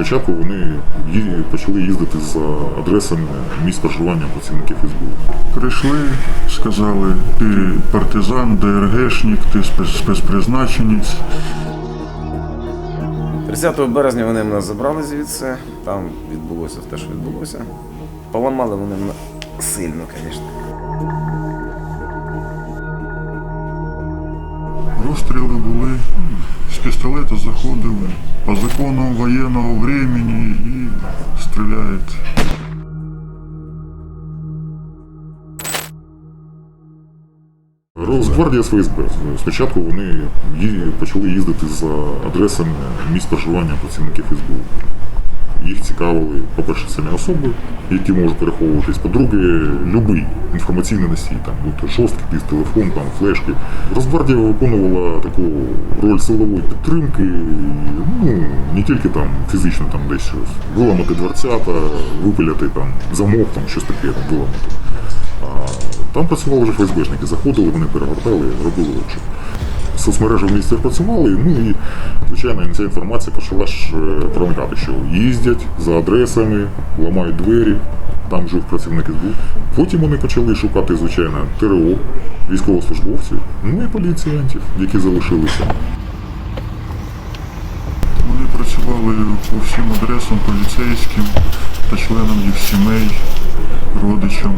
Спочатку вони почали їздити за адресами місць проживання працівників СБУ. Прийшли, сказали, ти партизан, ДРГшник, ти спец- спецпризначенець. 30 березня вони мене забрали звідси, там відбулося те, що відбулося. Поламали вони мене сильно, звісно. Розстріли були, з заходил по закону воєнного времени і стріляють. Росгвардія ФСБ. Спочатку вони почали їздити за адресами місць проживання працівників СБУ. Їх цікавили, по-перше, самі особи, які можуть переховуватись. По-друге, будь-який інформаційний носій, там, будь то шостки, якийсь телефон, там, флешки. Росгвардія виконувала таку роль силової підтримки, ну, не тільки там фізично там десь щось. Виламати дверцята, випиляти там замок, там щось таке там виламати. А там працювали вже ФСБшники, заходили, вони перегортали, робили обшук. Соцмережі в місті працювали, ну і звичайно ця інформація почала ж е, проникати, що їздять за адресами, ламають двері, там жив працівник СБУ. Потім вони почали шукати, звичайно, ТРО, військовослужбовців, ну і поліціянтів, які залишилися. Вони працювали по всім адресам поліцейським та членам їх сімей, родичам.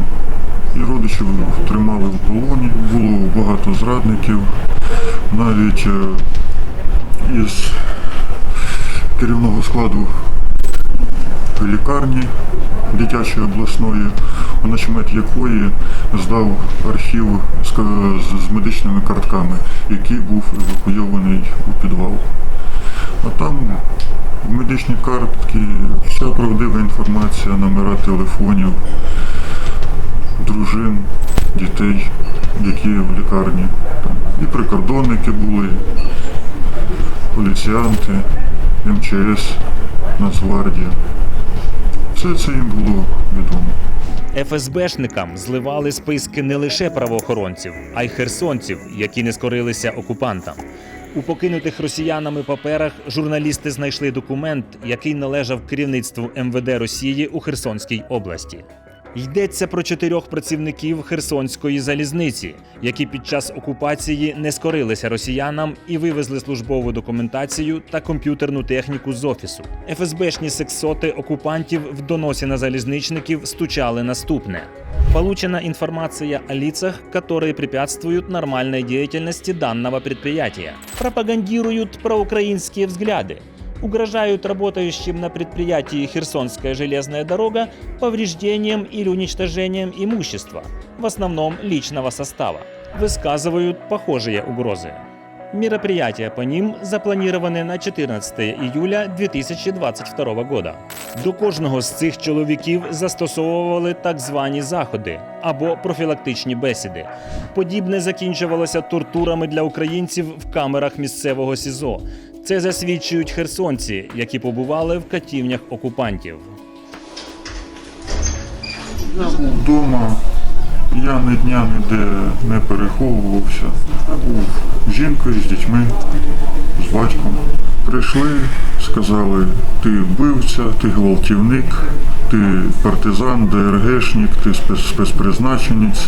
І родичів тримали в полоні, було багато зрадників, навіть е, із керівного складу лікарні дитячої обласної, начмет якої здав архів з, медичними картками, який був евакуйований у підвал. А там в медичній картці вся правдива інформація, номера телефонів, дружин, дітей, які в лікарні. Там і прикордонники були, поліціянти, МЧС, Нацгвардія. Все це їм було відомо. ФСБшникам зливали списки не лише правоохоронців, а й херсонців, які не скорилися окупантам. У покинутих росіянами паперах журналісти знайшли документ, який належав керівництву МВД Росії у Херсонській області. Йдеться про чотирьох працівників Херсонської залізниці, які під час окупації не скорилися росіянам і вивезли службову документацію та комп'ютерну техніку з офісу. ФСБшні сексоти окупантів в доносі на залізничників стучали наступне. Получена информация о лицах, которые препятствуют нормальной деятельности данного предприятия, пропагандируют проукраинские взгляды, угрожают работающим на предприятии Херсонская железная дорога повреждением или уничтожением имущества, в основном личного состава, высказывают похожие угрозы. Мероприятия по ним запланированы на 14 июля 2022 года. До кожного з цих чоловіків застосовували так звані заходи або профілактичні бесіди. Подібне закінчувалося тортурами для українців в камерах місцевого СІЗО. це засвідчують херсонці, які побували в катівнях окупантів. Я був вдома, я ні дня ніде не переховувався. Я був з жінкою, з дітьми, з батьком. Прийшли, сказали, ти вбивця, ти гвалтівник, ти партизан, ДРГшник, ти спецпризначенець,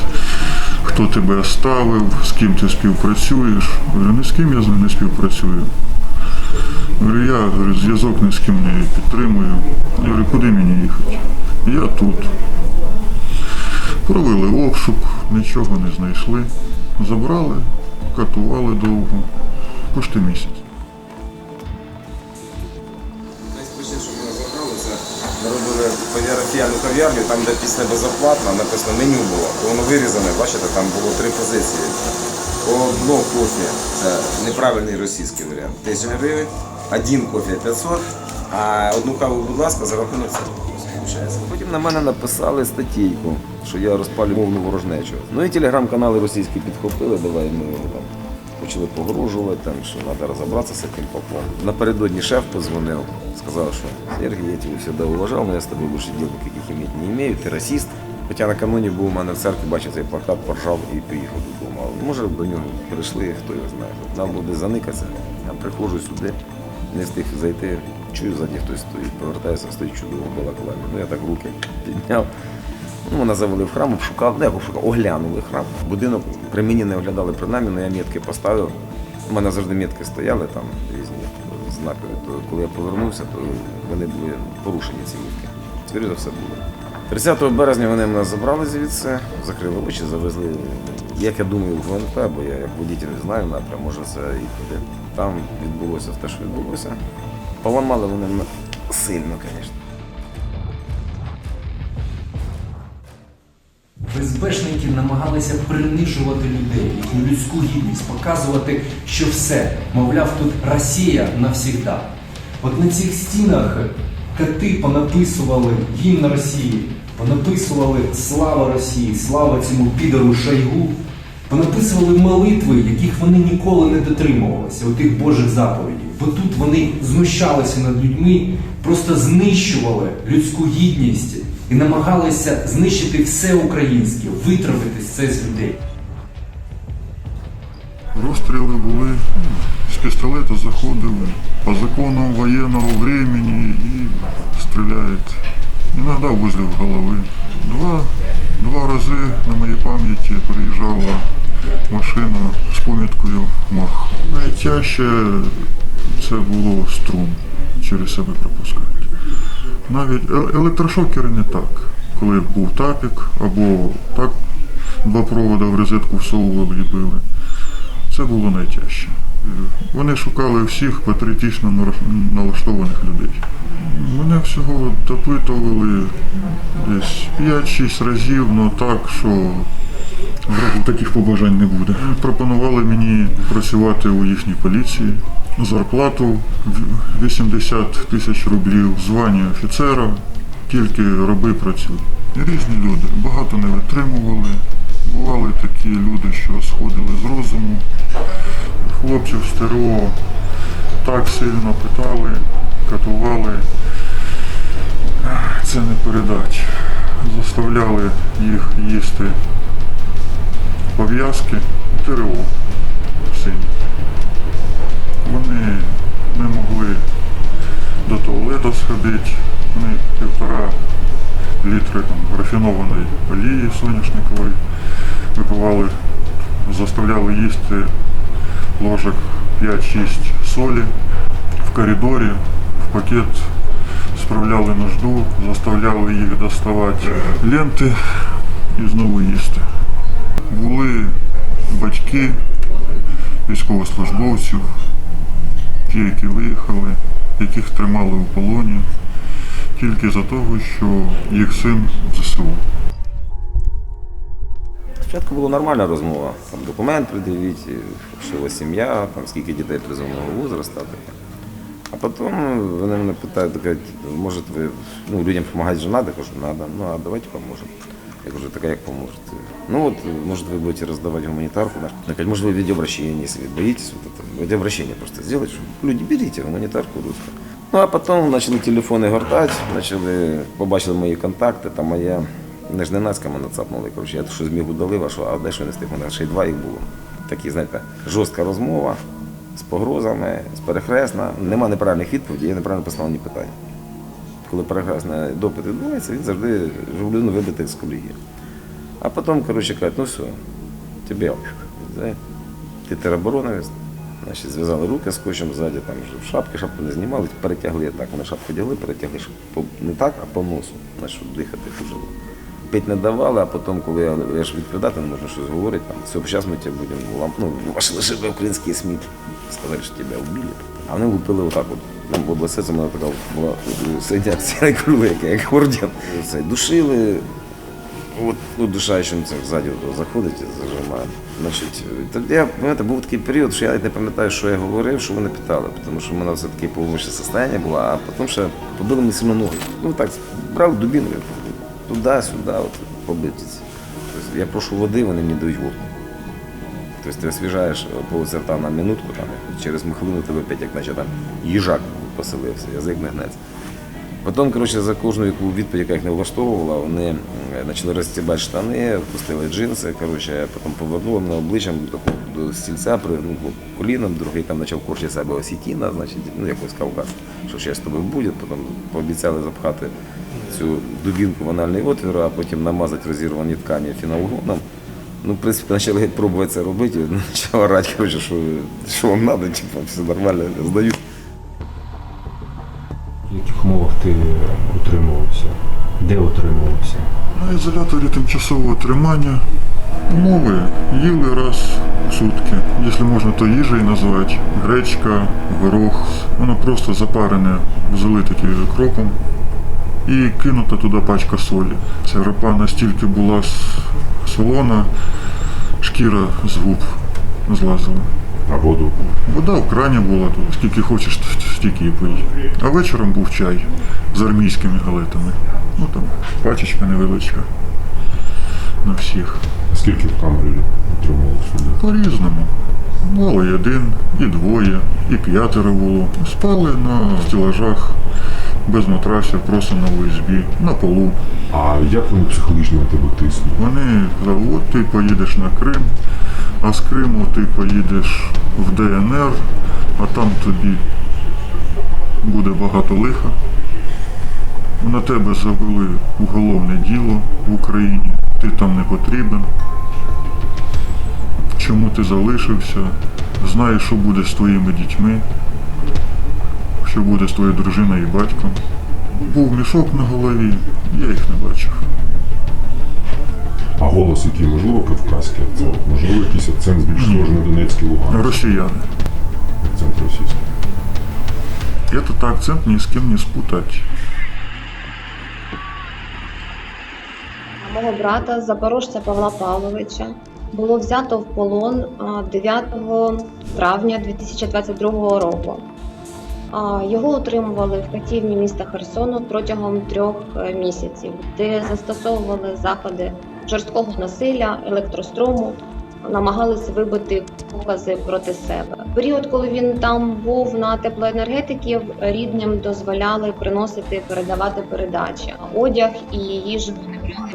хто тебе оставив, з ким ти співпрацюєш. Говорю, ні з ким я не співпрацюю. Я говорю, зв'язок ні з ким не підтримую. Я говорю, куди мені їхати? Я тут. Провели обшук, нічого не знайшли. Забрали, катували довго, почти місяць. Найспішніше, що ми робили парафіяльну кав'ярню, там, де пісня безоплатна, написано меню було. То воно вирізане, бачите, там було три позиції. Одно кофе, це неправильний російський варіант, 1000 гривень, один кофе 500, а одну каву, будь ласка, за рахунок це. Потім на мене написали статейку, що я розпалюю мовну ворожнечу. Ну і телеграм-канали російські підхопили, давай ми його там почали погрожувати, там, що треба розібратися з цим попом. Напередодні шеф позвонив, сказав, що Сергій, я тебе завжди уважав, але я з тобою більше діл яких іметь не маю, ти расист. Хоча накануні був у мене в церкві, бачив цей плакат, поржав і поїхав додому. А може до нього прийшли, хто його знає. Нам буде заникатися. Я приходжу сюди, не встиг зайти. Чую, ззаді хтось стоїть, повертаюся, стоїть чудово балаклаві. Ну я так руки підняв. Ну, мене завели в храм, обшукали, не обшукали, оглянули храм. Будинок при мені не оглядали принаймні, але я метки поставив. У мене завжди метки стояли там різні знакові. То коли я повернувся, то вони були порушені ці метки. Скоріше за все було. 30 березня вони мене забрали звідси, закрили очі, завезли, як я думаю, в ВНП, бо я як водитель знаю напрям, може це і туди. Там відбулося те, що відбулося. Поламали вони мене сильно, звісно. ФСБшники намагалися принижувати людей, їхню людську гідність, показувати, що все, мовляв, тут Росія навсігда. От на цих стінах коти понаписували гімн Росії, понаписували Слава Росії, слава цьому підору Шойгу, понаписували молитви, яких вони ніколи не дотримувалися, отих Божих заповідей. Бо тут вони знущалися над людьми, просто знищували людську гідність і намагалися знищити все українське, витравити це з людей. Розстріли були, пістолета заходили по законам воєнного времени і стріляють. Іноді возле голови. Два, два рази на моїй пам'яті приїжджала машина з поміткою МАХ. Найтяжче це було струм через себе пропускати. Навіть е- електрошокери не так. Коли був тапік або так два провода в розетку всовували і били. Це було найтяжче. Вони шукали всіх патріотично налаштованих людей. Мене всього допитували десь 5-6 разів, але так, що таких побажань не буде. Пропонували мені працювати у їхній поліції. Зарплату 80 тисяч рублів, звання офіцера, тільки роби працюй. Різні люди, багато не витримували. Бували такі люди, що сходили з розуму. Хлопців з так сильно питали, катували. Це не передать. Заставляли їх їсти пов'язки ТРО сині. Вони не могли до туалету сходити. Вони півтора літри там, рафінованої олії соняшникової випивали, заставляли їсти ложок 5-6 солі в коридорі, в пакет справляли нужду, заставляли їх доставати ленти і знову їсти. Були батьки військовослужбовців, ті, які виїхали, яких тримали у полоні, тільки за того, що їх син в ЗСУ. Спочатку була нормальна розмова. Там документ придивіть, що у вас сім'я, там скільки дітей призовного возраста. А потім вони мене питають, кажуть, може ви ну, людям допомагати же треба? Кажу, треба. Ну а давайте поможемо. Я кажу, так як поможете? Ну от, може, ви будете роздавати гуманітарку. Да? Я кажу, може, ви відеообращення, якщо ви боїтесь, вот это, відеообращення просто зробити, щоб люди беріть гуманітарку русську. Ну а потім почали телефони гортати, почали, побачили мої контакти, там моя не ж не нацька мене цапнули. Коротше, я що зміг удалив, а що, а де що не встиг, у мене ще й два їх було. Такі, знаєте, жорстка розмова з погрозами, з перехресна. Нема неправильних відповідей, я неправильно поставив ні питання. Коли перехресний допит відбувається, він завжди щоб вибити з колії. А потім, коротше, кажуть, ну все, тебе ти тероборонець. Значить, зв'язали руки скотчем ззаді, там вже шапки, шапку не знімали, перетягли так. Вони шапку дягли, перетягли щоб не так, а по носу, щоб дихати тяжело. Пить не давали, а потім, коли я, я ж відповідати не можна щось говорити, там, все, зараз ми тебе будемо ну, ваші лише українські СМІ сказали, що тебе вбили. А вони лупили отак от. Ну, бо область це мене така була середня акція круга, як, орден. Це, душили, От ну, душа ще це ззаді заходить зажимає. Значить, я пам'ятаєте, був такий період, що я навіть не пам'ятаю, що я говорив, що вони питали, тому що в мене все таке полумичне состояння було, а потім ще побили мені сильно ноги. Ну так, брав дубінку, туди-сюди, от, побитись. Тобто я прошу води, вони мені дають водку. Тобто ти освіжаєш полоця рта на минутку, там, через хвилину тебе опять, як наче там їжак поселився, язик не гнеться. Потім, коротше, за кожну яку відповідь, яка їх не влаштовувала, вони почали розстібати штани, пустили джинси, коротше, потім повернули мене обличчям такого до стільця, пригнув коліном, другий там почав корчити себе осітіна, значить, ну якось Кавказ, що ще з тобою буде, потім пообіцяли запхати цю дубінку в анальний отвір, а потім намазати розірвані ткані фіналгоном. Ну, в принципі, почали геть пробувати це робити, почав орати, коротше, що, що вам треба, типу, все нормально, здаю. В яких умовах ти утримувався? Де утримувався? На ізоляторі тимчасового тримання умови їли раз в сутки. Якщо можна, то їжею назвати. Гречка, горох. Воно просто запарене, взяли таки кропом і кинута туди пачка солі. Ця ропа настільки була солона, шкіра з губ злазила. А воду Вода в крані була, тут скільки хочеш, стільки і пий. А вечором був чай з армійськими галетами. Ну там пачечка невеличка на всіх. Скільки в камері утримувався? По-різному. Було і один, і двоє, і п'ятеро було. Спали на стелажах, без матрасів, просто на УСБ, на полу. А як вони психологічно на тебе тиснули? Вони казали, от ти поїдеш на Крим, а з Криму ти поїдеш в ДНР, а там тобі буде багато лиха. На тебе завели уголовне діло в Україні, ти там не потрібен. Чому ти залишився? Знаєш, що буде з твоїми дітьми, що буде з твоєю дружиною і батьком. Був мішок на голові, я їх не бачив. А голос, який можливо кавказький акцент, можливо, якийсь акцент більш схожий на Донецький Луганський, Росіяни. акцент російський. Этот акцент ни с кем не спутать. Мого брата, запорожця Павла Павловича, було взято в полон 9 травня 2022 року. Його утримували в катівні міста Херсону протягом трьох е, місяців, де застосовували заходи жорсткого насилля, електроструму, намагалися вибити покази проти себе. В період, коли він там був на теплоенергетиків, рідним дозволяли приносити, передавати передачі. Одяг і їжу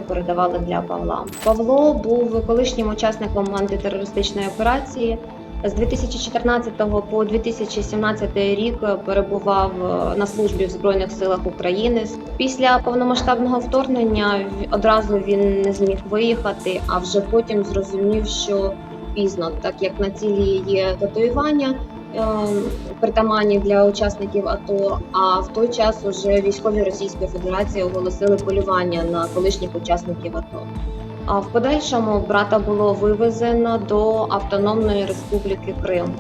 передавали для Павла. Павло був колишнім учасником антитерористичної операції. З 2014 по 2017 рік перебував е, на службі в Збройних силах України. Після повномасштабного вторгнення одразу він не зміг виїхати, а вже потім зрозумів, що пізно, так як на тілі є татуювання. Е, Притаманні для учасників АТО, а в той час уже військові Російської Федерації оголосили полювання на колишніх учасників АТО. А в подальшому брата було вивезено до Автономної Республіки Крим.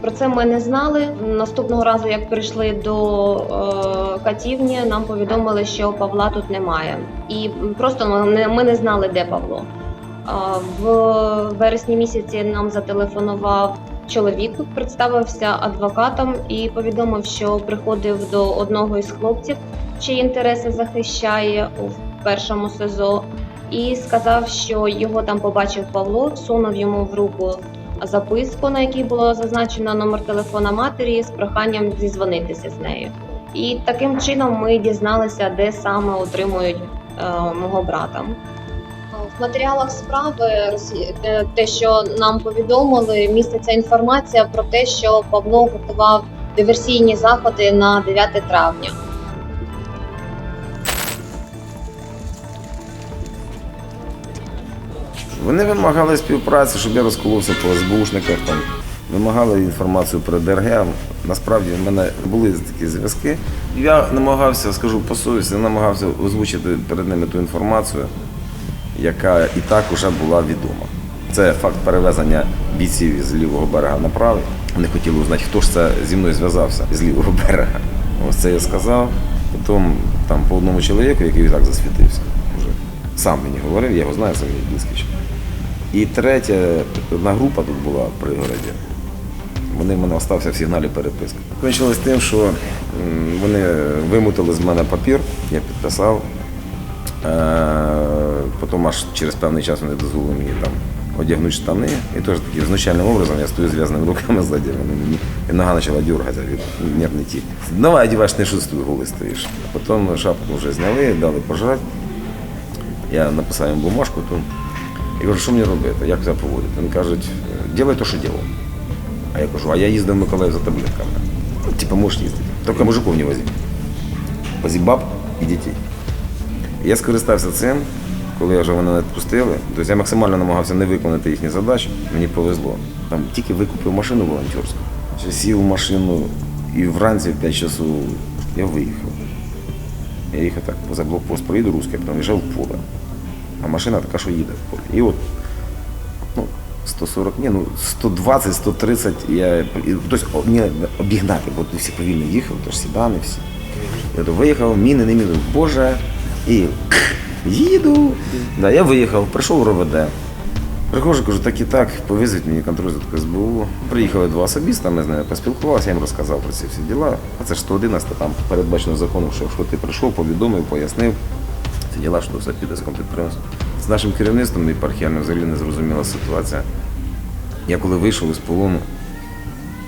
Про це ми не знали. Наступного разу, як прийшли до е, катівні, нам повідомили, що Павла тут немає, і просто ми не, ми не знали, де Павло. А, в вересні місяці нам зателефонував чоловік, представився адвокатом і повідомив, що приходив до одного із хлопців, чиї інтереси захищає у першому СИЗО і сказав, що його там побачив Павло, сунув йому в руку записку, на якій було зазначено номер телефона матері з проханням зізвонитися з нею. І таким чином ми дізналися, де саме отримують е, мого брата. В матеріалах справи те- те, що нам повідомили, міститься інформація про те, що Павло готував диверсійні заходи на 9 травня. Вони вимагали співпраці, щоб я розколовся по СБУшниках, там, вимагали інформацію про ДРГ. Насправді в мене були такі зв'язки. Я намагався, скажу по совісті, намагався озвучити перед ними ту інформацію, яка і так вже була відома. Це факт перевезення бійців з лівого берега на правий. Вони хотіли узнати, хто ж це зі мною зв'язався з лівого берега. Ось це я сказав. Потім там по одному чоловіку, який і так засвітився, вже сам мені говорив, я його знаю, це мій близький. І третя, одна група тут була в пригороді. Вони в мене остався в сигналі переписки. Кончилось тим, що вони вимутили з мене папір, я підписав. Е, Потім аж через певний час вони дозволили мені там одягнути штани. І теж таким знущальним образом я стою зв'язаними руками ззаді, вони і нога почала дергатися від нервний тік. Давай одіваєш, не ти голий стоїш. Потім шапку вже зняли, дали пожрати. Я написав їм бумажку, то Я кажу, що мені робити, як себе поводити? Він кажуть, ділай те, що ділав. А я кажу, а я їздив в Миколаїв за таблетками. Ну, типа, можеш їздити. Тільки мужиків не возі. Возі баб і дітей. Я скористався цим, коли вже вони не відпустили. Тобто я максимально намагався не виконати їхні задачі. Мені повезло. Там тільки викупив машину волонтерську. Сів в машину і вранці в 5 часу я виїхав. Я їхав так, за блокпост проїду русський, потім їжджав в поле. А машина така, що їде в поле. І от ну, 140, ні, ну 120, 130, я, тобто о, обігнати, бо всі повільно їхали, тож сідани всі. Я то виїхав, міни, не міни, боже, і їду. Да, я виїхав, прийшов в РОВД. Приходжу, кажу, так і так, повезуть мені контроль з СБУ. Приїхали два особіста, ми з нею поспілкувалися, я їм розказав про ці всі діла. А це ж 111, там передбачено законом, що якщо ти прийшов, повідомив, пояснив, ці діла, що все піде з підприємством. З нашим керівництвом єпархіальним взагалі не зрозуміла ситуація. Я коли вийшов із полону,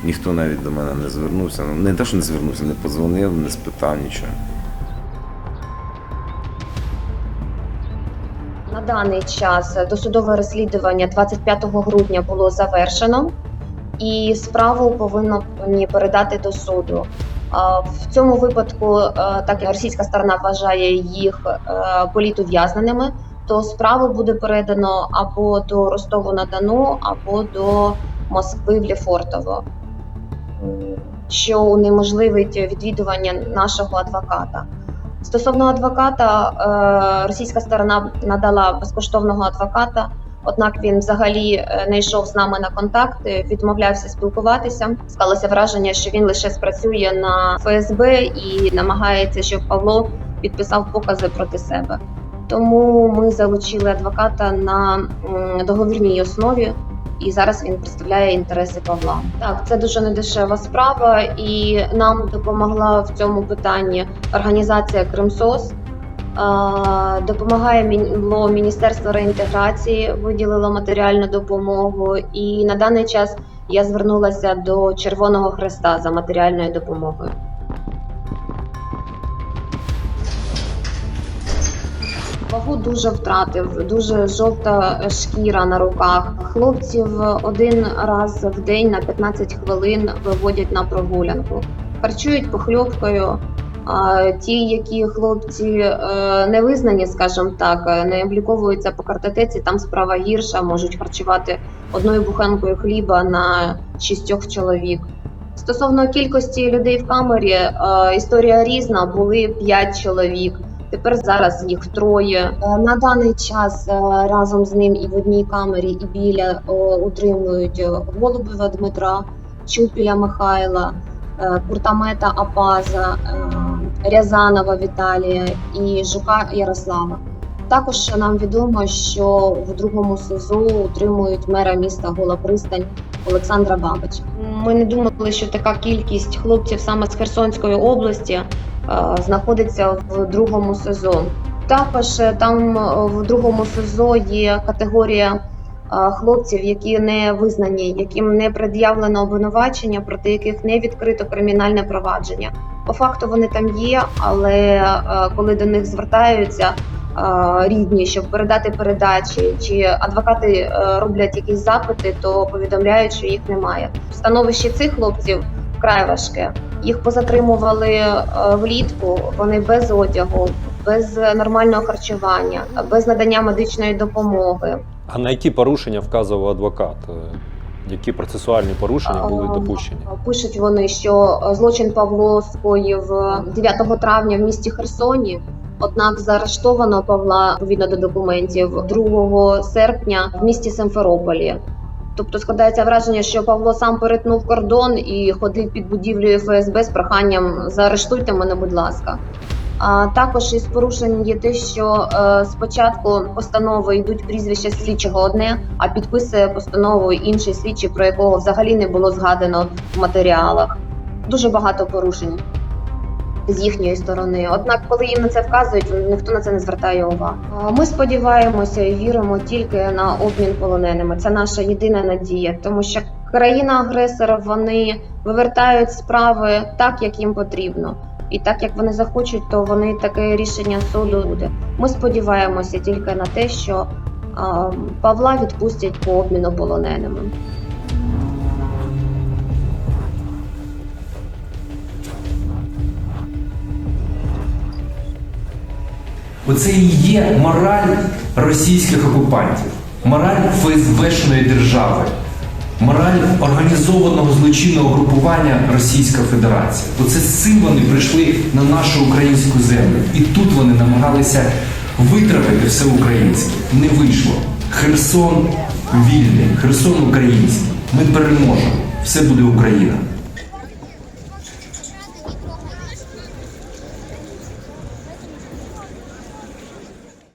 ніхто навіть до мене не звернувся. Ну, Не те, що не звернувся, не подзвонив, не спитав нічого. На даний час досудове розслідування 25 грудня було завершено, і справу повинні передати до суду. В цьому випадку, е, так російська сторона вважає їх е, політув'язненими, то справу буде передано або до Ростову на Дону, або до Москви в Лефортово, що унеможливить відвідування нашого адвоката. Стосовно адвоката, е, російська сторона надала безкоштовного адвоката. Однак він взагалі е, не йшов з нами на контакт, е, відмовлявся спілкуватися. Склалося враження, що він лише спрацює на ФСБ і намагається, щоб Павло підписав покази проти себе. Тому ми залучили адвоката на договірній основі, і зараз він представляє інтереси Павла. Так, це дуже недешева справа, і нам допомогла в цьому питанні організація Кримсос. Допомагає Мін- Міністерство реінтеграції, виділило матеріальну допомогу. І на даний час я звернулася до Червоного Хреста за матеріальною допомогою. Вагу дуже втратив, дуже жовта шкіра на руках. Хлопців один раз в день на 15 хвилин виводять на прогулянку. Харчують похльовкою. А ті, які хлопці е, не визнані, скажімо так, не обліковуються по картотеці, там справа гірша, можуть харчувати одною буханкою хліба на шістьох чоловік. Стосовно кількості людей в камері, е, історія різна, були п'ять чоловік. Тепер зараз їх троє. Е, На даний час е, разом з ним і в одній камері, і біля утримують е, Голубева Дмитра, Чупіля Михайла, Куртамета Апаза, Рязанова Віталія і Жука Ярослава. Також нам відомо, що в другому СИЗО утримують мера міста Гола Пристань Олександра Бабича. Ми не думали, що така кількість хлопців саме з Херсонської області знаходиться в другому СИЗО. Також е, там е, в другому СИЗО є категорія е, хлопців, які не визнані, яким не пред'явлено обвинувачення, проти яких не відкрито кримінальне провадження. По факту вони там є, але е, коли до них звертаються е, рідні, щоб передати передачі, чи адвокати е, роблять якісь запити, то повідомляють, що їх немає. Становище цих хлопців вкрай важке. Їх позатримували е, влітку. Вони без одягу, без нормального харчування, без надання медичної допомоги. А на які порушення вказував адвокат? Е, Які процесуальні порушення були допущені? Пишуть вони, що е, злочин Павло скоїв е, 9 травня в місті Херсоні. Однак заарештовано Павла відповідно до документів 2 серпня в місті Симферополі. Тобто складається враження, що Павло сам перетнув кордон і ходив під будівлею ФСБ з проханням заарештуйте мене, будь ласка. А також із порушень є те, що е, спочатку постанови йдуть прізвища слідчого одне, а підписує постанову інший слідчий, про якого взагалі не було згадано в матеріалах. Дуже багато порушень з їхньої сторони. Однак, коли їм на це вказують, ніхто на це не звертає увагу. Ми сподіваємося і віримо тільки на обмін полоненими. Це наша єдина надія, тому що країна-агресор вони вивертають справи так, як їм потрібно. І так як вони захочуть, то вони таке рішення суду буде. Ми сподіваємося тільки на те, що Павла відпустять по обміну полоненими. Оце і є мораль російських окупантів, мораль ФСБшної держави, мораль організованого злочинного групування Російська Федерація. Оце з цим вони прийшли на нашу українську землю. І тут вони намагалися витравити все українське. Не вийшло. Херсон вільний, Херсон український. Ми переможемо. Все буде Україна.